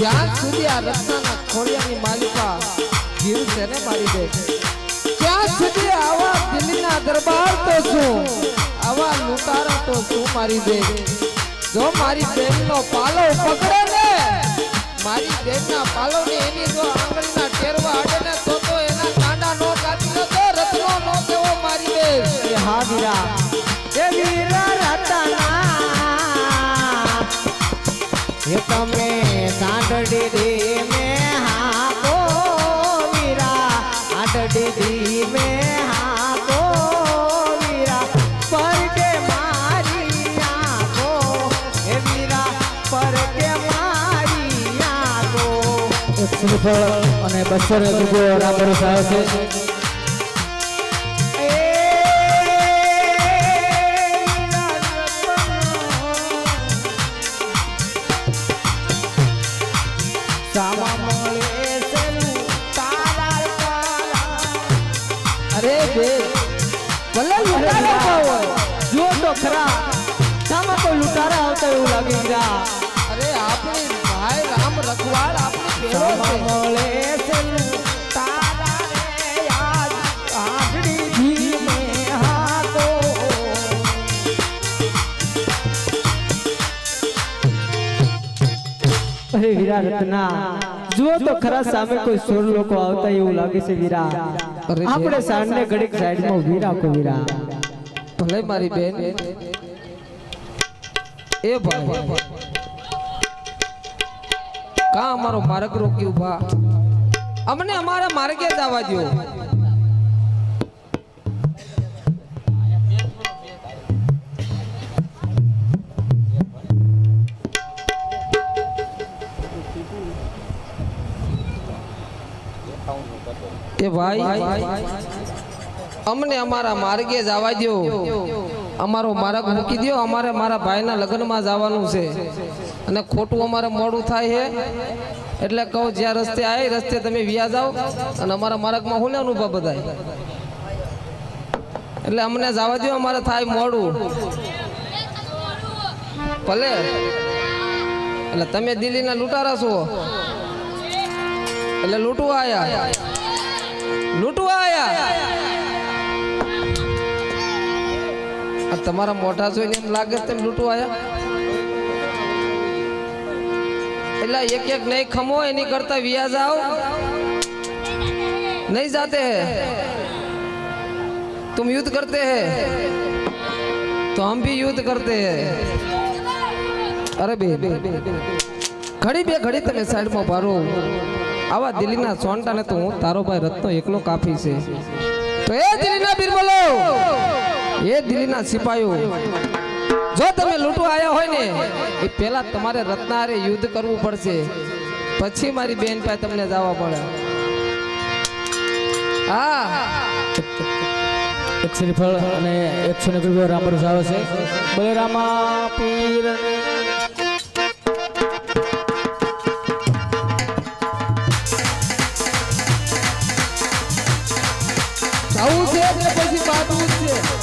જ્યાં સુધી આ રત્નાના ખોડિયાની માલિકા જીવશે ને મારી દે ત્યાં સુધી આવા દિલ્હીના દરબાર તો શું? આવા લૂંટારા તો શું મારી દે? જો મારી બેનનો પાલો પકડે ને, મારી બેનના પાલોને એની જો આંગળીના ટેરવા અડે ને, તો તો એના કાંડા નો કાપી લો તો રત્નો નો કેવો મારી દે. હા વીરા એ તમે સાંડડી દી મે હાકો વીરા. આડડી મે તો વીરા. પર કે મારી આંખો. એ વીરા પર મારી આંખો. અને બસો ને ભરોસા છે તો ખરા? સામા કોઈ લૂંટારા આવતા એવું લાગે ગયા અરે આપણી ભાઈ રામ રખવાડ આપણી મળે છે અરે વીરા રત્ના જુઓ તો ખરા સામે કોઈ સોર લોકો આવતા એવું લાગે છે વીરા. આપણે સાંજને ઘડીક સાઈડમાં ઊભી કો વીરા. ભલે મારી બેન. એ ભાઈ કા અમારો માર્ગ રોકી ઊભા અમને અમારા માર્ગે જ આવવા દો એ ભાઈ. અમને અમારા માર્ગે જવા દો અમારો માર્ગ મૂકી દો અમારે મારા ભાઈના લગ્નમાં જવાનું છે. અને ખોટું અમારે મોડું થાય છે એટલે કહું, જ્યાં રસ્તે આવે રસ્તે તમે વ્યા જાઓ. અને અમારા માર્ગમાં હું ને અનુભવ બધાય? એટલે અમને જવા દો અમારે થાય મોડું. ભલે. એટલે તમે દિલ્હીના લૂંટારા છો. એટલે લૂંટવા આયા. લૂંટવા આયા. તમારા મોઢા જોઈને એમ લાગે તેમ લૂંટવા આવ્યા એટલે એક એક નહીં ખમો, એની કરતા વ્યાજ આવો. નહીં જાતે. હે તુમ યુદ્ધ કરતે હે. તો હમ ભી યુદ્ધ કરતે હે. અરે બે ઘડી બે ઘડી તમે સાઈડમાં ભારો આવા દિલ્હીના સોનટાને તો હું તારો ભાઈ રત્નો એકલો કાફી છે. તો એ દિલ્હીના બીર એ દિલ્હીના સિપાહીઓ જો તમે લૂંટવા આવ્યા હોય ને એ પહેલા તમારે રત્નારે યુદ્ધ કરવું પડશે. પછી મારી બેન પાસે તમને જવા પડે હા. એક શ્રીફળ અને એકસો ને રૂપિયા રામ ભરોસા આવે છે. બોલે રામા પીર. આવું છે પછી બાંધવું છે.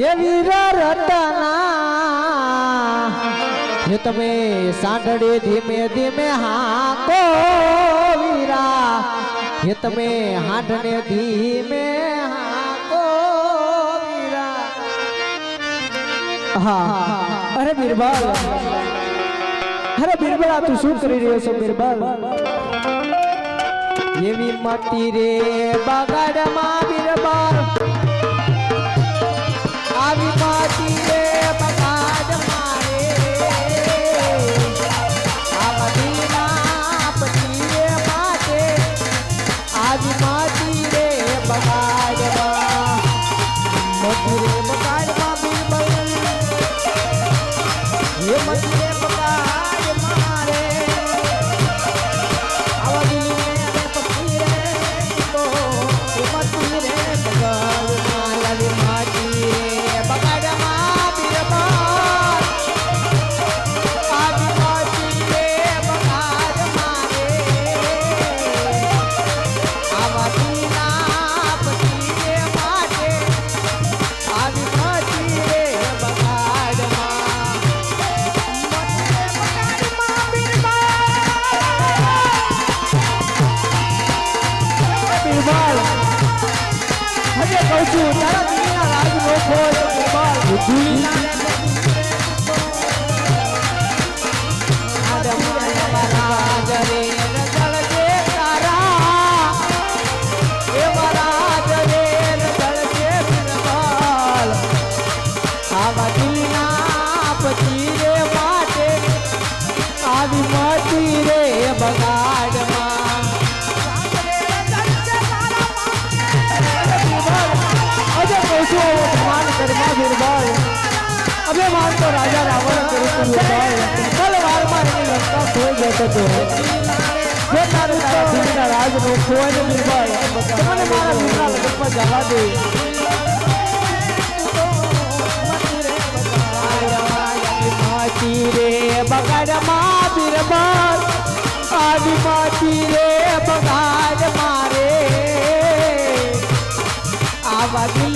ये वीरा रतना ये तमे सांडे धीमे धीमे हाँ को वीरा ये तमे हाँडने धीमे हाँ को वीरा हाँ अरे बिरबल अरे बिरबल आप तू सुन कर रही हो सो बिरबल ये भी मटीरे बागाड़ मार बिरबल મધુરે બગાડવા બિરબલ. એ મધુરે করে થતો જે તારું તારા દિલના રાજનો ખોવાઈને આવા દિલ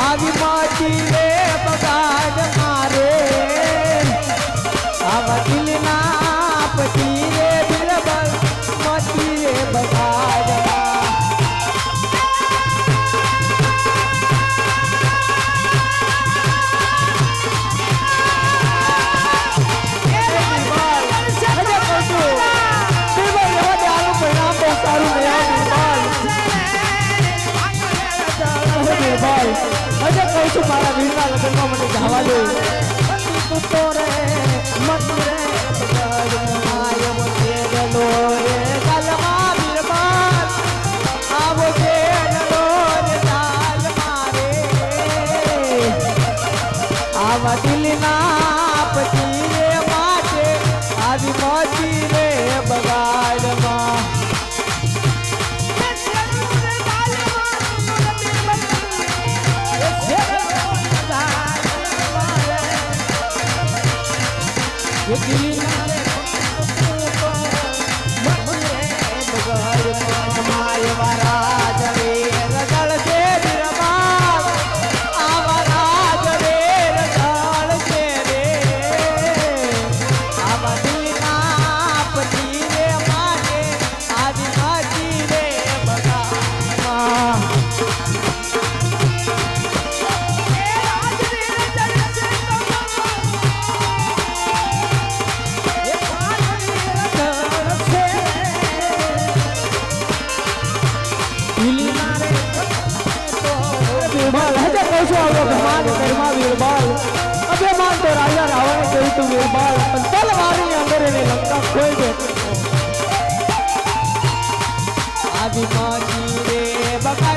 આવી માટી રે પગાર આવી તું તો રે મત રે આયો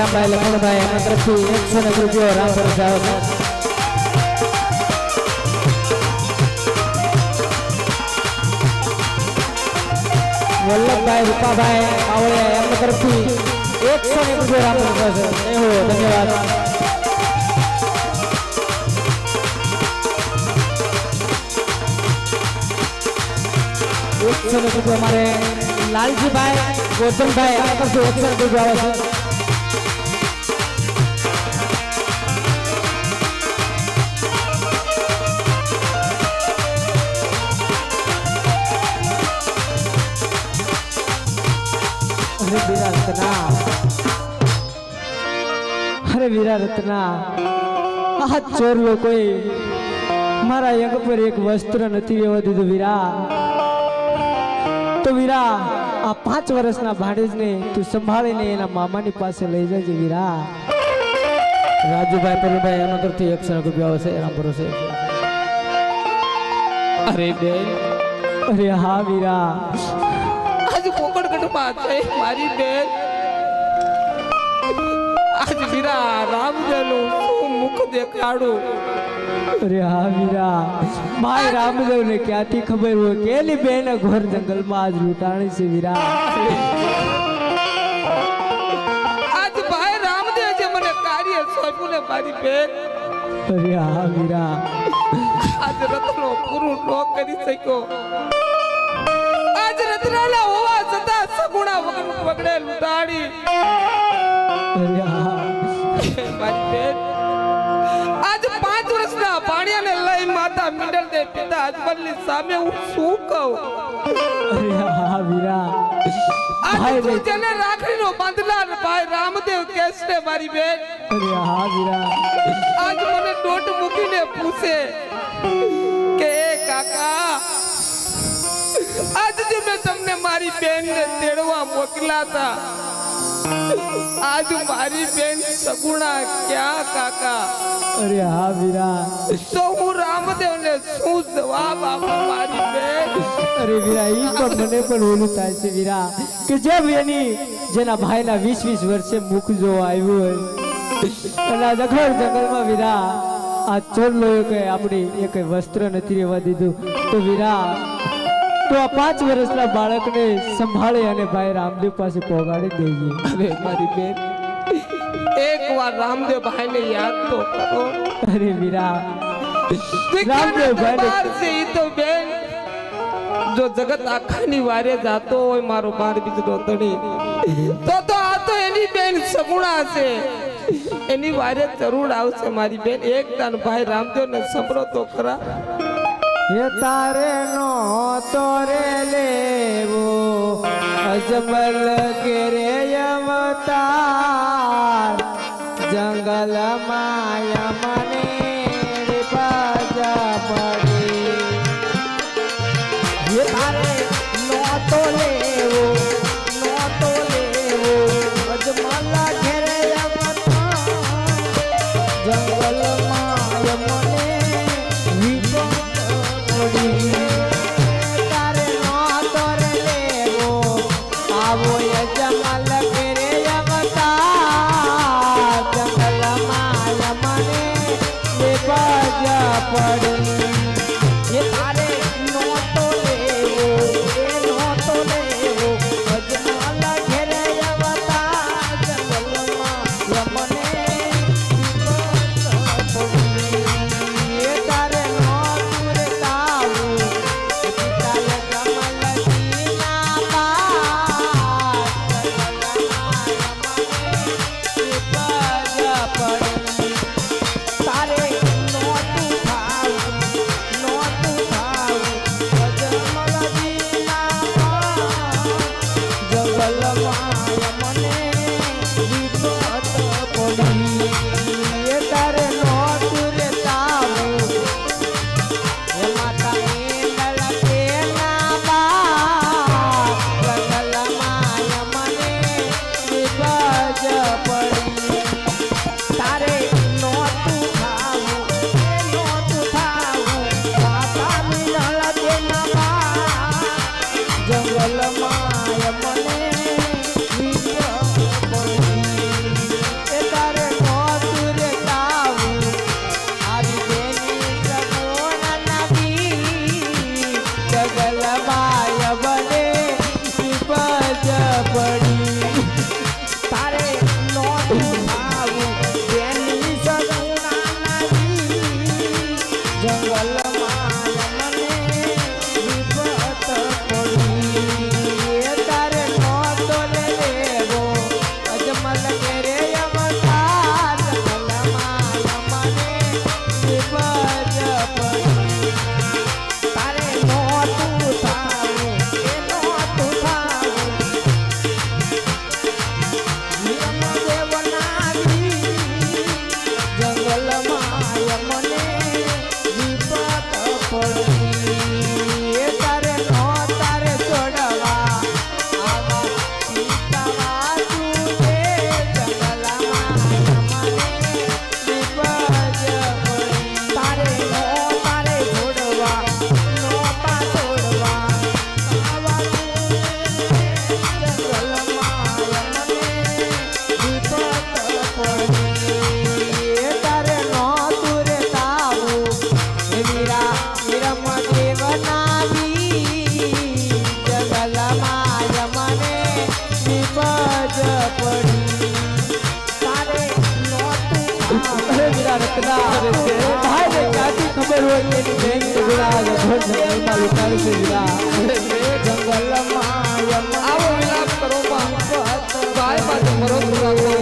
વશરામભાઈ લખણભાઈ એના તરફથી એકસો ને રૂપિયો રામ ભરોસે આવે છે વલ્લભભાઈ રૂપાભાઈ પાવળિયા એમના તરફથી એકસો ને રૂપિયો રામ ભરોસે છે એવો ધન્યવાદ એકસો ને રૂપિયો અમારે લાલજીભાઈ ગોધનભાઈ એમના તરફથી એકસો ને રૂપિયો આવે છે અરે વીરા રત્ના અરે વીરા રત્ના આ ચોર લોકોએ મારા યંગ પર એક વસ્ત્ર નથી લેવા દીધું વીરા. તો વીરા આ પાંચ વર્ષના ભાણેજને તું સંભાળીને એના મામાની પાસે લઈ જજે વીરા. રાજુભાઈ પરુભાઈ એના તરફથી એકસો રૂપિયા આવશે એના ભરોસે અરે બેન અરે હા વીરા. આજે પોકડગઢમાં છે મારી બેન. આજ વીરા રામદેવનું શું મુખ દેખાડું? અરે હા વીરા ક્યાંથી ખબર હોય? કે એની બેન ઘોર જંગલમાં આજ લૂંટાણી છે વીરા. આજ ભાઈ રામદેવ જે મને કાર્ય સોંપ્યું ને મારી બેન. અરે હા વીરા. આજ રત્નો પૂરું ન કરી શક્યો. વગર વગડે લૂંટાડી. આજ પાંચ વર્ષના ભાણિયાને લઈ માતા મિડલ દે પિતા અજમલની સામે હું શું કહું? આજ તું જેને રાખડીનો બાંધનાર ભાઈ રામદેવ કેસને મારી બેન. આજ મને મૂકીને પૂછે. આજ મેં તમને મારી બેનને તેડવા મોકલા આજ મારી બેન સગુણા ક્યાં કાકા? અરે હા વીરા. તો હું રામદેવ ને શું જવાબ આપું મારી બેન? અરે વીરા ઈ પણ મને પણ ઓલું થાય છે વીરા કે જેમ એની જેના ભાઈના વીસ વીસ વર્ષે મુખ જો આવ્યું હોય. અને આ જખર જંગલમાં વીરા આ ચોર લોયો કે આપણી એક વસ્ત્ર નથી રહેવા દીધું. તો વીરા તો આ પાંચ વર્ષના બાળકને સંભાળે અને ભાઈ રામદેવ પાસે પહોંચાડી દઈએ અરે મારી બેન એક વાર રામદેવ ભાઈને યાદ તો કરો. અરે વીરા રામદેવ ભાઈ તો બેન જો જગત આખાની વારે જાતો હોય મારો બાર બીજો તણી. તો તો આ તો એની બેન સગુણા છે. એની વારે જરૂર આવશે મારી બેન. એક તાન ભાઈ રામદેવ ને સંભળો તો ખરા. એ તારે નો તોરે લેવો. અજમલ કે રે જંગલ માયા મને ખબર હોય કે બેન ગુડા ઘર જંગલમાં લુકાય છે ગુડા જંગલમાં આવો વિલાપ કરો બાપ. ભાઈ પાસે મરો ગુડા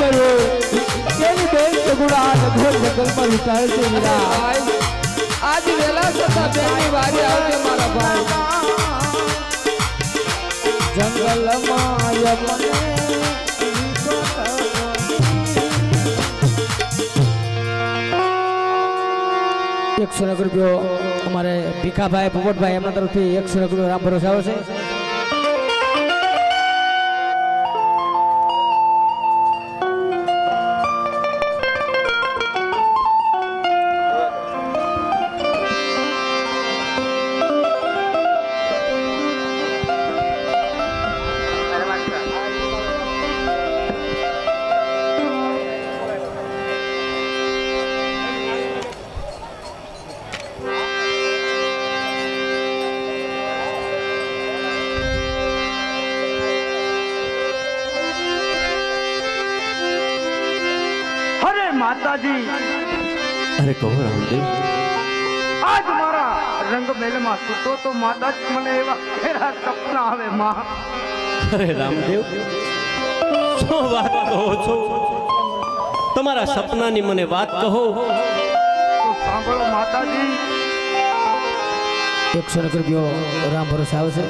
હોય તેની બેન સગુણા આ લઘોર જંગલમાં વિચારે છે મીરા. આજ વેલા થતા બેની વારી આવજે મારા ભાઈ. જંગલમાં યમને એકસો એક રૂપિયો અમારે ભીખાભાઈ પોપટભાઈ એમના તરફથી એકસો એક રૂપિયો રામ ભરોસે આવશે અરે માતાજી. અરે કહો રામદેવ. આજ મારા રંગમેલમાં સૂતો તો માતાજી મને એવા ઘેરા સપના આવે માં. અરે રામદેવ શું વાત કહો છો? તમારા સપનાની મને વાત કહો. તો સાંભળો માતાજી. એકસો એક રૂપિયો રામ ભરોસે આવશે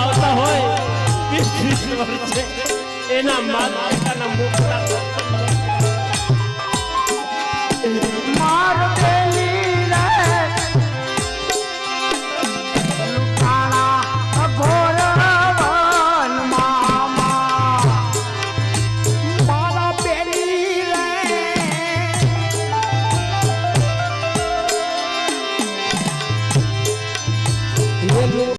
આવતા હોય વીસ વીસ વર્ષે એના માતા પિતાના